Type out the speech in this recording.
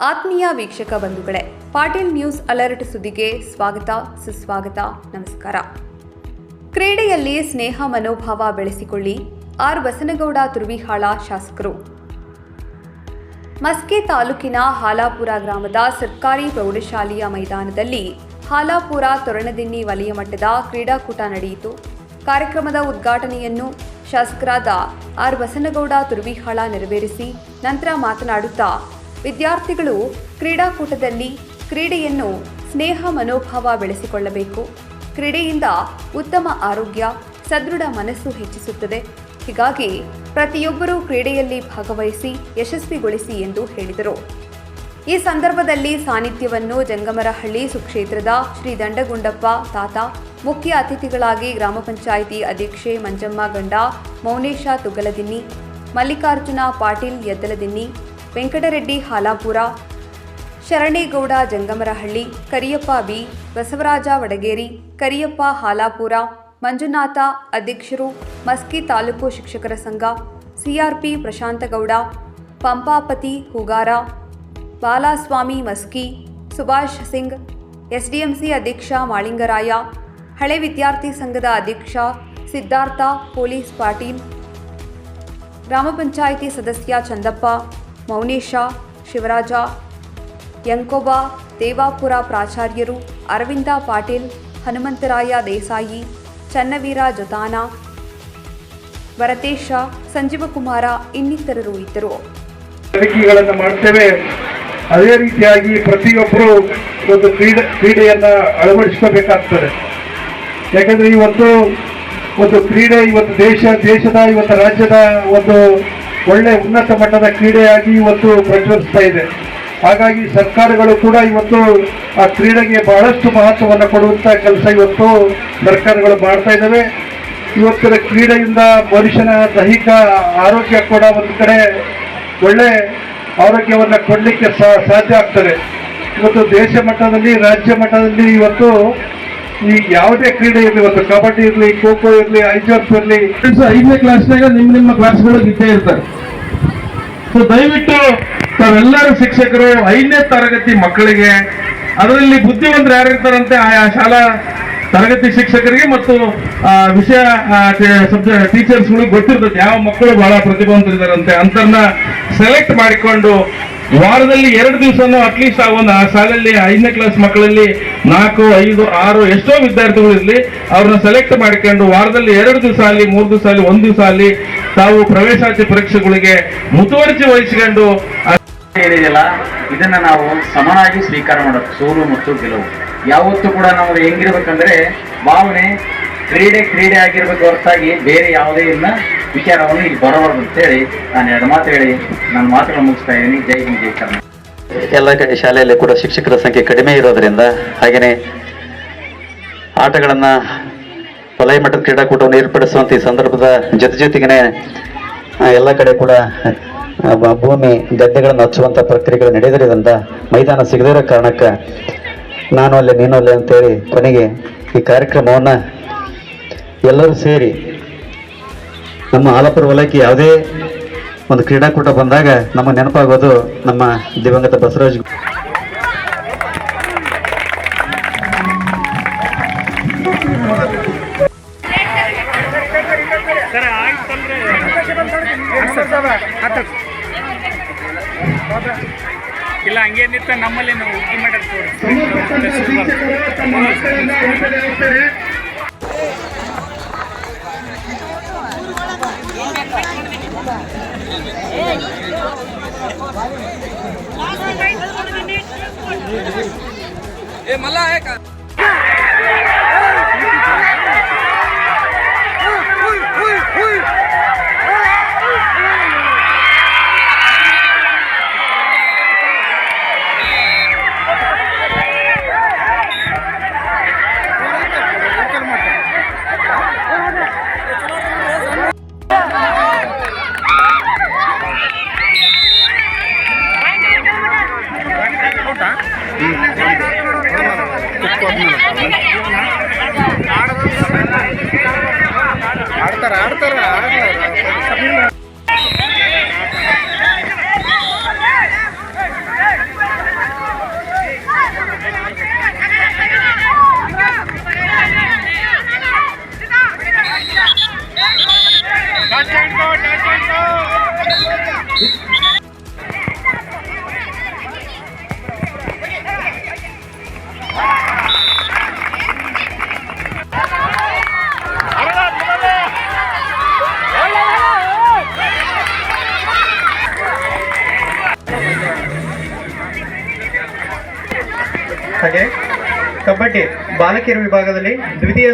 ಆತ್ಮೀಯ ವೀಕ್ಷಕ ಬಂಧುಗಳೇ, ಪಾಟೀಲ್ ನ್ಯೂಸ್ ಅಲರ್ಟ್ ಸುದ್ದಿಗೆ ಸ್ವಾಗತ, ಸುಸ್ವಾಗತ, ನಮಸ್ಕಾರ. ಕ್ರೀಡೆಯಲ್ಲಿ ಸ್ನೇಹ ಮನೋಭಾವ ಬೆಳೆಸಿಕೊಳ್ಳಿ, ಆರ್. ಬಸನಗೌಡ ತುರುವಿಹಾಳ ಶಾಸಕರು. ಮಸ್ಕೆ ತಾಲೂಕಿನ ಹಾಲಾಪುರ ಗ್ರಾಮದ ಸರ್ಕಾರಿ ಪ್ರೌಢಶಾಲೆಯ ಮೈದಾನದಲ್ಲಿ ಹಾಲಾಪುರ ತೊರಣದಿನ್ನಿ ವಲಯ ಮಟ್ಟದ ಕ್ರೀಡಾಕೂಟ ನಡೆಯಿತು. ಕಾರ್ಯಕ್ರಮದ ಉದ್ಘಾಟನೆಯನ್ನು ಶಾಸಕರಾದ ಆರ್. ಬಸನಗೌಡ ತುರುವಿಹಾಳ ನೆರವೇರಿಸಿ, ನಂತರ ಮಾತನಾಡುತ್ತಾ ವಿದ್ಯಾರ್ಥಿಗಳು ಕ್ರೀಡಾಕೂಟದಲ್ಲಿ ಕ್ರೀಡೆಯನ್ನು ಸ್ನೇಹ ಮನೋಭಾವ ಬೆಳೆಸಿಕೊಳ್ಳಬೇಕು. ಕ್ರೀಡೆಯಿಂದ ಉತ್ತಮ ಆರೋಗ್ಯ, ಸದೃಢ ಮನಸ್ಸು ಹೆಚ್ಚಿಸುತ್ತದೆ. ಹೀಗಾಗಿ ಪ್ರತಿಯೊಬ್ಬರೂ ಕ್ರೀಡೆಯಲ್ಲಿ ಭಾಗವಹಿಸಿ, ಯಶಸ್ವಿಗೊಳಿಸಿ ಎಂದು ಹೇಳಿದರು. ಈ ಸಂದರ್ಭದಲ್ಲಿ ಸಾನ್ನಿಧ್ಯವನ್ನು ಜಂಗಮರಹಳ್ಳಿ ಸುಕ್ಷೇತ್ರದ ಶ್ರೀ ದಂಡಗುಂಡಪ್ಪ ತಾತ, ಮುಖ್ಯ ಅತಿಥಿಗಳಾಗಿ ಗ್ರಾಮ ಪಂಚಾಯಿತಿ ಅಧ್ಯಕ್ಷೆ ಮಂಜಮ್ಮ ಗಂಡ, ಮೌನೇಶ ತುಗಲದಿನ್ನಿ, ಮಲ್ಲಿಕಾರ್ಜುನ ಪಾಟೀಲ್ ಯದ್ದಲದಿನ್ನಿ ವೆಂಕಟರೆಡ್ಡಿ ಹಾಲಾಪುರ ಶರಣೇಗೌಡ ಜಂಗಮರಹಳ್ಳಿ, ಕರಿಯಪ್ಪ ಬಿ, ಬಸವರಾಜ ವಡಗೇರಿ, ಕರಿಯಪ್ಪ ಹಾಲಾಪುರ, ಮಂಜುನಾಥ ಅಧ್ಯಕ್ಷರು, ಮಸ್ಕಿ ತಾಲೂಕು ಶಿಕ್ಷಕರ ಸಂಘ, ಸಿಆರ್ಪಿ ಪ್ರಶಾಂತಗೌಡ, ಪಂಪಾಪತಿ ಹೂಗಾರ, ಬಾಲಾಸ್ವಾಮಿ ಮಸ್ಕಿ, ಸುಭಾಷ್ ಸಿಂಗ್, ಎಸ್ಡಿಎಂಸಿ ಅಧ್ಯಕ್ಷ ಮಾಳಿಂಗರಾಯ, ಹಳೆ ವಿದ್ಯಾರ್ಥಿ ಸಂಘದ ಅಧ್ಯಕ್ಷ ಸಿದ್ಧಾರ್ಥ, ಪೊಲೀಸ್ ಪಾಟೀಲ್, ಗ್ರಾಮ ಪಂಚಾಯಿತಿ ಸದಸ್ಯ ಚಂದಪ್ಪ ಮೌನೇಶ, ಶಿವರಾಜ ಯಂಕೋಬಾ ದೇವಾಪುರ ಪ್ರಾಚಾರ್ಯರು, ಅರವಿಂದ ಪಾಟೀಲ್, ಹನುಮಂತರಾಯ ದೇಸಾಯಿ, ಚನ್ನವೀರ ಜೊತಾನ, ಭರತೇಶ ಸಂಜೀವಕುಮಾರ ಇನ್ನಿತರರು ಇದ್ದರು. ಮಾಡ್ತೇವೆ. ಅದೇ ರೀತಿಯಾಗಿ ಪ್ರತಿಯೊಬ್ಬರು ಒಂದು ಕ್ರೀಡೆ, ಕ್ರೀಡೆಯನ್ನು ಅಳವಡಿಸ್ಕೋಬೇಕಾಗ್ತದೆ. ಯಾಕಂದರೆ ಇವತ್ತು ಒಂದು ಕ್ರೀಡೆ ಇವತ್ತು ದೇಶ, ದೇಶದ ಇವತ್ತು ರಾಜ್ಯದ ಒಂದು ಒಳ್ಳೆ ಉನ್ನತ ಮಟ್ಟದ ಕ್ರೀಡೆಯಾಗಿ ಇವತ್ತು ಪ್ರಚೋದಿಸ್ತಾ ಇದೆ. ಹಾಗಾಗಿ ಸರ್ಕಾರಗಳು ಕೂಡ ಇವತ್ತು ಆ ಕ್ರೀಡೆಗೆ ಬಹಳಷ್ಟು ಮಹತ್ವವನ್ನು ಕೊಡುವಂತ ಕೆಲಸ ಇವತ್ತು ಸರ್ಕಾರಗಳು ಮಾಡ್ತಾ ಇದ್ದಾವೆ. ಇವತ್ತಿನ ಕ್ರೀಡೆಯಿಂದ ಮನುಷ್ಯನ ದೈಹಿಕ ಆರೋಗ್ಯ ಕೂಡ ಒಂದು ಕಡೆ ಒಳ್ಳೆ ಆರೋಗ್ಯವನ್ನು ಕೊಡಲಿಕ್ಕೆ ಸಾಧ್ಯ ಆಗ್ತದೆ. ಇವತ್ತು ದೇಶ ಮಟ್ಟದಲ್ಲಿ, ರಾಜ್ಯ ಮಟ್ಟದಲ್ಲಿ ಇವತ್ತು ಈ ಯಾವುದೇ ಕ್ರೀಡೆ ಇರಲಿ ಇವತ್ತು ಕಬಡ್ಡಿ ಇರಲಿ ಖೋ ಖೋ ಇರಲಿ ಐಜಾಪ್ ಜಂಪ್ ಇರಲಿ ಐದನೇ ಕ್ಲಾಸ್ನಾಗ ನಿಮ್ಮ ನಿಮ್ಮ ಕ್ಲಾಸ್ಗಳು ಇದ್ದೇ ಇರ್ತಾರೆ. ಸೊ ದಯವಿಟ್ಟು ತಾವೆಲ್ಲರೂ ಶಿಕ್ಷಕರು ಐದನೇ ತರಗತಿ ಮಕ್ಕಳಿಗೆ ಅದರಲ್ಲಿ ಬುದ್ಧಿವಂತರು ಯಾರಿರ್ತಾರಂತೆ ಆಯಾ ಶಾಲಾ ತರಗತಿ ಶಿಕ್ಷಕರಿಗೆ ಮತ್ತು ಆ, ವಿಷಯ ಸಬ್ಜೆಕ್ಟ್ ಟೀಚರ್ಸ್ಗಳಿಗೆ ಗೊತ್ತಿರ್ತದೆ ಯಾವ ಮಕ್ಕಳು ಬಹಳ ಪ್ರತಿಭಾವಂತರಿದ್ದಾರಂತೆ ಅಂತರ್ನ ಸೆಲೆಕ್ಟ್ ಮಾಡಿಕೊಂಡು ವಾರದಲ್ಲಿ ಎರಡು ದಿವಸನೂ ಅಟ್ಲೀಸ್ಟ್ ಆ ಒಂದು ಆ ಶಾಲೆಯಲ್ಲಿ ಐದನೇ ಕ್ಲಾಸ್ ಮಕ್ಕಳಲ್ಲಿ ನಾಲ್ಕು, ಐದು, ಆರು ಎಷ್ಟೋ ವಿದ್ಯಾರ್ಥಿಗಳು ಇರಲಿ, ಅವ್ರನ್ನ ಸೆಲೆಕ್ಟ್ ಮಾಡಿಕೊಂಡು ವಾರದಲ್ಲಿ ಎರಡು ದಿವಸ ಅಲ್ಲಿ ಮೂರು ದಿವಸ ಅಲ್ಲಿ ಒಂದು ದಿವಸ ಅಲ್ಲಿ ತಾವು ಪ್ರವೇಶಾತಿ ಪರೀಕ್ಷೆಗಳಿಗೆ ಮುತುವರ್ಜಿ ವಹಿಸಿಕೊಂಡು ಏನಿದೆಯಲ್ಲ ಇದನ್ನ ನಾವು ಸಮನಾಗಿ ಸ್ವೀಕಾರ ಮಾಡಬೇಕು ಸೋಲು ಮತ್ತು ಗೆಲುವು. ಯಾವತ್ತೂ ಕೂಡ ನಾವು ಹೆಂಗಿರ್ಬೇಕಂದ್ರೆ ಭಾವನೆ ಕ್ರೀಡೆ ಕ್ರೀಡೆ ಆಗಿರ್ಬೇಕು ಹೊರತಾಗಿ ಬೇರೆ ಯಾವುದೇ ಇಲ್ಲ ವಿಚಾರವನ್ನು ಇಲ್ಲಿ ಬರಬಾರ್ದು ಅಂತೇಳಿ ನಾನು ಎರಡು ಮಾತು ಹೇಳಿ ನನ್ನ ಮಾತುಗಳನ್ನು ಮುಗಿಸ್ತಾ ಇದ್ದೀನಿ. ಜೈ ಹಿಂದ್, ಜೈ ಕರ್ನಾಟಕ. ಎಲ್ಲ ಕಡೆ ಶಾಲೆಯಲ್ಲಿ ಕೂಡ ಶಿಕ್ಷಕರ ಸಂಖ್ಯೆ ಕಡಿಮೆ ಇರೋದ್ರಿಂದ ಹಾಗೆಯೇ ಆಟಗಳನ್ನು ವಲಯ ಮಟ್ಟದ ಕ್ರೀಡಾಕೂಟವನ್ನು ಏರ್ಪಡಿಸುವಂಥ ಈ ಸಂದರ್ಭದ ಜೊತೆ ಜೊತೆಗೇನೆ ಎಲ್ಲ ಕಡೆ ಕೂಡ ಭೂಮಿ ಗದ್ದೆಗಳನ್ನು ಹಚ್ಚುವಂಥ ಪ್ರಕ್ರಿಯೆಗಳು ನಡೆದಿರೋದ್ರಿಂದ ಮೈದಾನ ಸಿಗದಿರೋ ಕಾರಣಕ್ಕೆ ನಾನು ಅಲ್ಲೇ ನೀನು ಅಲ್ಲೇ ಅಂತೇಳಿ ಕೊನೆಗೆ ಈ ಕಾರ್ಯಕ್ರಮವನ್ನು ಎಲ್ಲರೂ ಸೇರಿ ನಮ್ಮ ಆಲಪುರ ವಲಯಕ್ಕೆ ಯಾವುದೇ ಒಂದು ಕ್ರೀಡಾಕೂಟ ಬಂದಾಗ ನಮ್ಮ ನೆನಪಾಗೋದು ನಮ್ಮ ದಿವಂಗತ ಬಸವರಾಜ್ ಇಲ್ಲ ಹಂಗೇನಿತ್ತ ನಮ್ಮಲ್ಲಿ ನಾವು ಉಗ್ಗಿ ಮಾಡೋದು ನೋಟ ಹಾಗೆ ಕಬಡ್ಡಿ ಬಾಲಕಿಯರ ವಿಭಾಗದಲ್ಲಿ ದ್ವಿತೀಯ